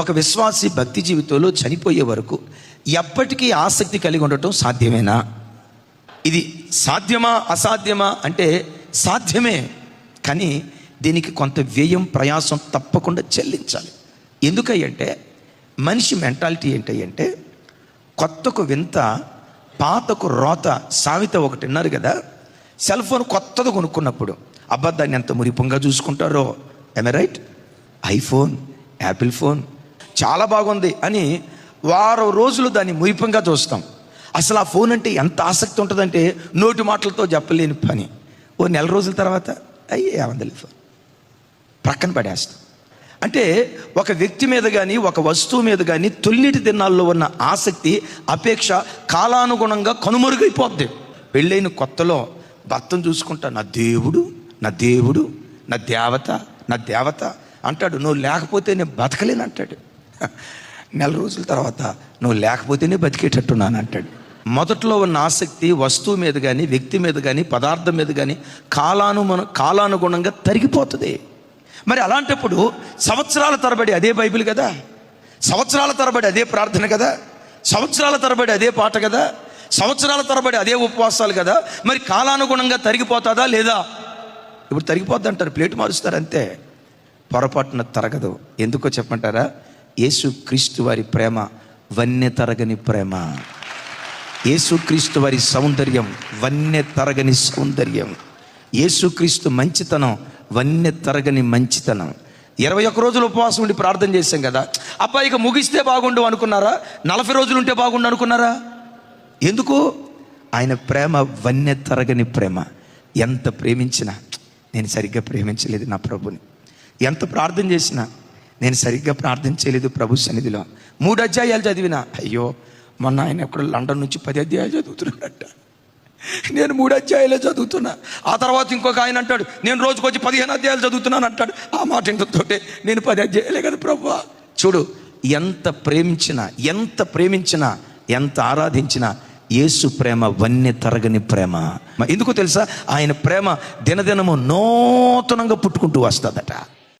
ఒక విశ్వాసి భక్తి జీవితంలో చనిపోయే వరకు ఎప్పటికీ ఆసక్తి కలిగి ఉండటం సాధ్యమేనా? ఇది సాధ్యమా అసాధ్యమా అంటే సాధ్యమే. కానీ దీనికి కొంత వ్యయం ప్రయాసం తప్పకుండా చెల్లించాలి. ఎందుకంటే మనిషి మెంటాలిటీ ఏంటంటే కొత్తకు వింత పాతకు రోత సావిత ఒకటి ఉన్నారు కదా సెల్ ఫోన్ కొత్తది కొనుక్కున్నప్పుడు అబ్బా దాన్ని ఎంత మురిపంగా చూసుకుంటారో ఎమ రైట్ ఐఫోన్ యాపిల్ ఫోన్ చాలా బాగుంది అని వారం రోజులు దాన్ని ముయిపంగా చూస్తాం. అసలు ఆ ఫోన్ అంటే ఎంత ఆసక్తి ఉంటుందంటే నోటి మాటలతో చెప్పలేని పని. ఓ నెల రోజుల తర్వాత అయ్యే ఏమందలి ఫోన్. ప్రక్కన పడేస్తాం. అంటే ఒక వ్యక్తి మీద కానీ ఒక వస్తువు మీద కానీ తొల్లిటి దినాల్లో ఉన్న ఆసక్తి అపేక్ష కాలానుగుణంగా కనుమరుగైపోద్ది. పెళ్ళైన కొత్తలో భర్తను చూసుకుంటా నా దేవుడు నా దేవుడు నా దేవత నా దేవత అంటాడు. నువ్వు లేకపోతే నేను బతకలేను అంటాడు. నెల రోజుల తర్వాత నువ్వు లేకపోతేనే బతికేటట్టున్నాను అంటాడు. మొదట్లో ఉన్న ఆసక్తి వస్తువు మీద కానీ వ్యక్తి మీద కానీ పదార్థం మీద కానీ కాలానుగుణ కాలానుగుణంగా తరిగిపోతుంది. మరి అలాంటప్పుడు సంవత్సరాల తరబడి అదే బైబిల్ కదా? సంవత్సరాల తరబడి అదే ప్రార్థన కదా? సంవత్సరాల తరబడి అదే పాట కదా? సంవత్సరాల తరబడి అదే ఉపవాసాలు కదా? మరి కాలానుగుణంగా తరిగిపోతుందా లేదా? ఇప్పుడు తరిగిపోద్ది అంటారు ప్లేట్ మారుస్తారు అంతే. పొరపాటున తరగదు. ఎందుకో చెప్పంటారా యేసుక్రీస్తు వారి ప్రేమ వన్య తరగని ప్రేమ. యేసుక్రీస్తు వారి సౌందర్యం వన్య తరగని సౌందర్యం. యేసుక్రీస్తు మంచితనం వన్య తరగని మంచితనం. ఇరవై ఒక్క రోజులు ఉపవాసం ఉండి ప్రార్థన చేశాం కదా. అబ్బాయి ఇక ముగిస్తే బాగుండు అనుకున్నారా? నలభై రోజులు ఉంటే బాగుండు అనుకున్నారా? ఎందుకు? ఆయన ప్రేమ వన్య తరగని ప్రేమ. ఎంత ప్రేమించినా నేను సరిగ్గా ప్రేమించలేదు నా ప్రభుని. ఎంత ప్రార్థన చేసినా నేను సరిగ్గా ప్రార్థన చేయలేదు ప్రభు సన్నిధిలో. మూడు అధ్యాయాలు చదివిన అయ్యో మొన్న ఆయన ఎక్కడ లండన్ నుంచి పది అధ్యాయాలు చదువుతున్నాడట. నేను మూడు అధ్యాయాలే చదువుతున్నా. ఆ తర్వాత ఇంకొక ఆయన అంటాడు నేను రోజుకు వచ్చి పదిహేను అధ్యాయాలు చదువుతున్నాను అంటాడు. ఆ మాట ఇంతతోటే నేను పది అధ్యాయాలే కదా ప్రభు. చూడు ఎంత ప్రేమించినా ఎంత ప్రేమించినా ఎంత ఆరాధించినా యేసు ప్రేమ వన్య తరగని ప్రేమ. ఎందుకు తెలుసా? ఆయన ప్రేమ దినదినము నూతనంగా పుట్టుకుంటూ వస్తుందట.